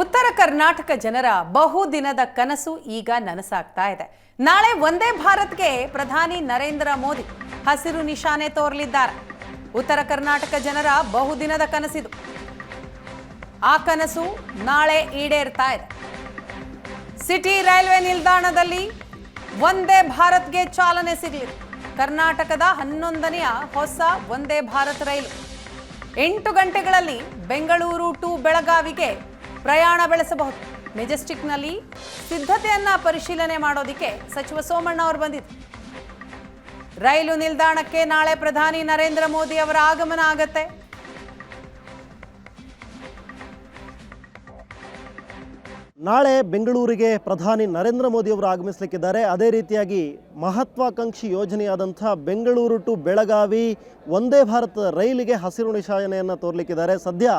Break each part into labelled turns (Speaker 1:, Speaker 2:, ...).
Speaker 1: ಉತ್ತರ ಕರ್ನಾಟಕ ಜನರ ಬಹುದಿನದ ಕನಸು ಈಗ ನನಸಾಗ್ತಾ ಇದೆ. ನಾಳೆ ಒಂದೇ ಭಾರತ್ಗೆ ಪ್ರಧಾನಿ ನರೇಂದ್ರ ಮೋದಿ ಹಸಿರು ನಿಶಾನೆ ತೋರಲಿದ್ದಾರೆ. ಉತ್ತರ ಕರ್ನಾಟಕ ಜನರ ಬಹುದಿನದ ಕನಸಿದು. ಆ ಕನಸು ನಾಳೆ ಈಡೇರ್ತಾ ಇದೆ. ಸಿಟಿ ರೈಲ್ವೆ ನಿಲ್ದಾಣದಲ್ಲಿ ಒಂದೇ ಭಾರತ್ಗೆ ಚಾಲನೆ ಸಿಗಲಿದೆ. ಕರ್ನಾಟಕದ ಹನ್ನೊಂದನೆಯ ಹೊಸ ಒಂದೇ ಭಾರತ್ ರೈಲು. ಎಂಟು ಗಂಟೆಗಳಲ್ಲಿ ಬೆಂಗಳೂರು ಟು ಬೆಳಗಾವಿಗೆ ಪ್ರಯಾಣ ಬೆಳೆಸಬಹುದು. ಮೆಜೆಸ್ಟಿಕ್ನಲ್ಲಿ ಸಿದ್ಧತೆಯನ್ನ ಪರಿಶೀಲನೆ ಮಾಡೋದಕ್ಕೆ ಸಚಿವ ಸೋಮಣ್ಣ ಅವರು ಬಂದಿದ್ದರು ರೈಲು ನಿಲ್ದಾಣಕ್ಕೆ ನಾಳೆ ಪ್ರಧಾನಿ ನರೇಂದ್ರ ಮೋದಿ ಅವರ ಆಗಮನ ಆಗತ್ತೆ.
Speaker 2: ನಾಳೆ ಬೆಂಗಳೂರಿಗೆ ಪ್ರಧಾನಿ ನರೇಂದ್ರ ಮೋದಿ ಅವರು ಆಗಮಿಸಲಿಕ್ಕಿದ್ದಾರೆ. ಅದೇ ರೀತಿಯಾಗಿ ಮಹತ್ವಾಕಾಂಕ್ಷಿ ಯೋಜನೆಯಾದಂಥ ಬೆಂಗಳೂರು ಟು ಬೆಳಗಾವಿ ಒಂದೇ ಭಾರತ ರೈಲಿಗೆ ಹಸಿರು ನಿಶಾನೆಯನ್ನು ತೋರಲಿಕ್ಕಿದ್ದಾರೆ. ಸದ್ಯ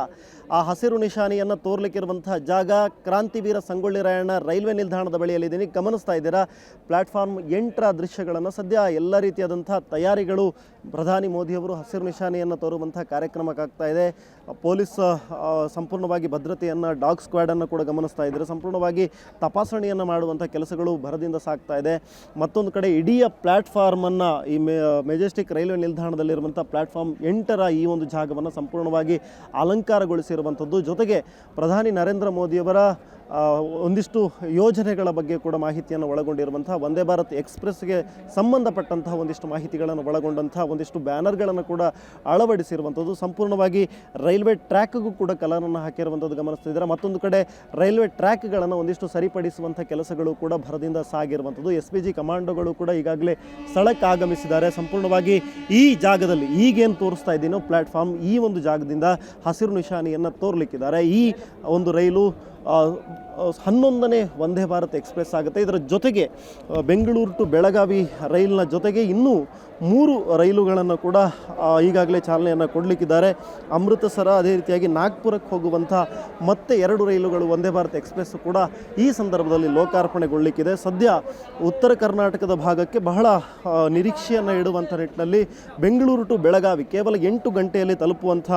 Speaker 2: ಆ ಹಸಿರು ನಿಶಾನಿಯನ್ನು ತೋರ್ಲಿಕ್ಕಿರುವಂತಹ ಜಾಗ ಕ್ರಾಂತಿವೀರ ಸಂಗೊಳ್ಳಿ ರಾಯಣ್ಣ ರೈಲ್ವೆ ನಿಲ್ದಾಣದ ಬಳಿಯಲ್ಲಿದ್ದೀನಿ. ಗಮನಿಸ್ತಾ ಇದ್ದೀರಾ? ಪ್ಲಾಟ್ಫಾರ್ಮ್ ಎಂಟರ ದೃಶ್ಯಗಳನ್ನು ಸದ್ಯ ಎಲ್ಲ ರೀತಿಯಾದಂಥ ತಯಾರಿಗಳು ಪ್ರಧಾನಿ ಮೋದಿಯವರು ಹಸಿರು ನಿಶಾನಿಯನ್ನು ತೋರುವಂಥ ಕಾರ್ಯಕ್ರಮಕ್ಕಾಗ್ತಾ ಇದೆ. ಪೊಲೀಸ್ ಸಂಪೂರ್ಣವಾಗಿ ಭದ್ರತೆಯನ್ನು, ಡಾಗ್ ಸ್ಕ್ವಾಡನ್ನು ಕೂಡ ಗಮನಿಸ್ತಾ ಇದ್ದಾರೆ? ಸಂಪೂರ್ಣವಾಗಿ ತಪಾಸಣೆಯನ್ನು ಮಾಡುವಂಥ ಕೆಲಸಗಳು ಭರದಿಂದ ಸಾಗ್ತಾ ಇದೆ. ಮತ್ತೊಂದು ಕಡೆ ಇಡೀ ಪ್ಲ್ಯಾಟ್ಫಾರ್ಮನ್ನು ಈ ಮೆಜೆಸ್ಟಿಕ್ ರೈಲ್ವೆ ನಿಲ್ದಾಣದಲ್ಲಿರುವಂಥ ಪ್ಲಾಟ್ಫಾರ್ಮ್ ಎಂಟರ ಈ ಒಂದು ಜಾಗವನ್ನು ಸಂಪೂರ್ಣವಾಗಿ ಅಲಂಕಾರಗೊಳಿಸಿರುವಂಥದ್ದು ಜೊತೆಗೆ ಪ್ರಧಾನಿ ನರೇಂದ್ರ ಮೋದಿಯವರ ಒಂದಿಷ್ಟು ಯೋಜನೆಗಳ ಬಗ್ಗೆ ಕೂಡ ಮಾಹಿತಿಯನ್ನು ಒಳಗೊಂಡಿರುವಂಥ ವಂದೇ ಭಾರತ್ ಎಕ್ಸ್ಪ್ರೆಸ್ಗೆ ಸಂಬಂಧಪಟ್ಟಂತಹ ಒಂದಿಷ್ಟು ಮಾಹಿತಿಗಳನ್ನು ಒಳಗೊಂಡಂಥ ಒಂದಿಷ್ಟು ಬ್ಯಾನರ್ಗಳನ್ನು ಕೂಡ ಅಳವಡಿಸಿರುವಂಥದ್ದು. ಸಂಪೂರ್ಣವಾಗಿ ರೈಲ್ವೆ ಟ್ರ್ಯಾಕ್ಗೂ ಕೂಡ ಕಲರನ್ನು ಹಾಕಿರುವಂಥದ್ದು ಗಮನಿಸ್ತಿದ್ದಾರೆ? ಮತ್ತೊಂದು ಕಡೆ ರೈಲ್ವೆ ಟ್ರ್ಯಾಕ್ಗಳನ್ನು ಒಂದಿಷ್ಟು ಸರಿಪಡಿಸುವಂಥ ಕೆಲಸಗಳು ಕೂಡ ಭರದಿಂದ ಸಾಗಿರುವಂಥದ್ದು. ಎಸ್ ಪಿ ಜಿ ಕಮಾಂಡೋಗಳು ಕೂಡ ಈಗಾಗಲೇ ಸ್ಥಳಕ್ಕೆ ಆಗಮಿಸಿದ್ದಾರೆ ಸಂಪೂರ್ಣವಾಗಿ ಈ ಜಾಗದಲ್ಲಿ ಈಗೇನು ತೋರಿಸ್ತಾ ಇದ್ದೀನೋ ಪ್ಲಾಟ್ಫಾರ್ಮ್ ಈ ಒಂದು ಜಾಗದಿಂದ ಹಸಿರು ನಿಶಾನೆಯನ್ನು ತೋರ್ಲಿಕ್ಕಿದ್ದಾರೆ. ಈ ಒಂದು ರೈಲು ಹನ್ನೊಂದನೇ ವಂದೇ ಭಾರತ್ ಎಕ್ಸ್ಪ್ರೆಸ್ ಆಗುತ್ತೆ. ಇದರ ಜೊತೆಗೆ ಬೆಂಗಳೂರು ಟು ಬೆಳಗಾವಿ ರೈಲಿನ ಜೊತೆಗೆ ಇನ್ನೂ ಮೂರು ರೈಲುಗಳನ್ನು ಕೂಡ ಈಗಾಗಲೇ ಚಾಲನೆಯನ್ನು ಕೊಡಲಿಕ್ಕಿದ್ದಾರೆ. ಅಮೃತಸರ ಅದೇ ರೀತಿಯಾಗಿ ನಾಗ್ಪುರಕ್ಕೆ ಹೋಗುವಂಥ ಮತ್ತೆ ಎರಡು ರೈಲುಗಳು ವಂದೇ ಭಾರತ್ ಎಕ್ಸ್ಪ್ರೆಸ್ ಕೂಡ ಈ ಸಂದರ್ಭದಲ್ಲಿ ಲೋಕಾರ್ಪಣೆಗೊಳ್ಳಲಿಕ್ಕಿದೆ ಸದ್ಯ ಉತ್ತರ ಕರ್ನಾಟಕದ ಭಾಗಕ್ಕೆ ಬಹಳ ನಿರೀಕ್ಷೆಯನ್ನು ಇಡುವಂಥ ನಿಟ್ಟಿನಲ್ಲಿ ಬೆಂಗಳೂರು ಟು ಬೆಳಗಾವಿ ಕೇವಲ ಎಂಟು ಗಂಟೆಯಲ್ಲಿ ತಲುಪುವಂಥ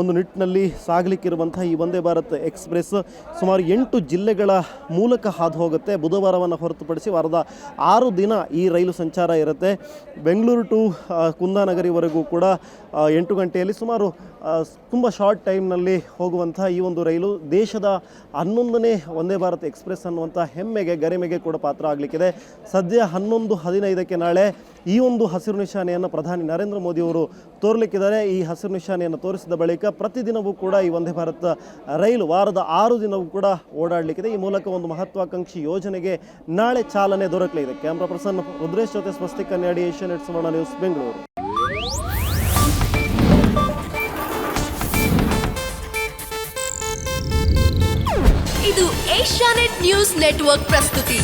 Speaker 2: ಒಂದು ನಿಟ್ಟಿನಲ್ಲಿ ಸಾಗಲಿಕ್ಕಿರುವಂಥ ಈ ವಂದೇ ಭಾರತ್ ಎಕ್ಸ್ಪ್ರೆಸ್ ಸುಮಾರು ಎಂಟು ಜಿಲ್ಲೆಗಳ ಮೂಲಕ ಹಾದು ಹೋಗುತ್ತೆ. ಬುಧವಾರವನ್ನು ಹೊರತುಪಡಿಸಿ ವಾರದ ಆರು ದಿನ ಈ ರೈಲು ಸಂಚಾರ ಇರುತ್ತೆ. ಬೆಂಗಳೂರು ಟು ಕುಂದಾನಗರಿವರೆಗೂ ಕೂಡ ಎಂಟು ಗಂಟೆಯಲ್ಲಿ ಸುಮಾರು ತುಂಬ ಶಾರ್ಟ್ ಟೈಮ್ನಲ್ಲಿ ಹೋಗುವಂಥ ಈ ಒಂದು ರೈಲು ದೇಶದ ಹನ್ನೊಂದನೇ ವಂದೇ ಭಾರತ್ ಎಕ್ಸ್ಪ್ರೆಸ್ ಅನ್ನುವಂಥ ಹೆಮ್ಮೆಗೆ, ಗರಿಮೆಗೆ ಕೂಡ ಪಾತ್ರ ಆಗಲಿಕ್ಕಿದೆ. ಸದ್ಯ ಹನ್ನೊಂದು ಹದಿನೈದಕ್ಕೆ ನಾಳೆ ಈ ಒಂದು ಹಸಿರು ನಿಶಾನೆಯನ್ನು ಪ್ರಧಾನಿ ನರೇಂದ್ರ ಮೋದಿಯವರು ತೋರಲಿಕ್ಕಿದ್ದಾರೆ. ಈ ಹಸಿರು ನಿಶಾನೆಯನ್ನು ತೋರಿಸಿದ ಬಳಿಕ ಪ್ರತಿದಿನವೂ ಕೂಡ ಈ ವಂದೇ ಭಾರತ್ ರೈಲು ವಾರದ ಆರು ದಿನವೂ ಕೂಡ ಓಡಾಡಲಿಕ್ಕಿದೆ. ಈ ಮೂಲಕ ಒಂದು ಮಹತ್ವಾಕಾಂಕ್ಷಿ ಯೋಜನೆಗೆ ನಾಳೆ ಚಾಲನೆ ದೊರಕಲಿದೆ. ಕ್ಯಾಮ್ರಾ ಪರ್ಸನ್ ರುದ್ರೇಶ್ ಜೊತೆ ಸ್ವಸ್ತಿಕ್ ನಡಿ ಏಷ್ಯನ್ ನೆಟ್ ನ್ಯೂಸ್ ಬೆಂಗಳೂರು.
Speaker 3: ಇದು ಏಷ್ಯಾನೆಟ್ ನ್ಯೂಸ್ ನೆಟ್ವರ್ಕ್ ಪ್ರಸ್ತುತಿ.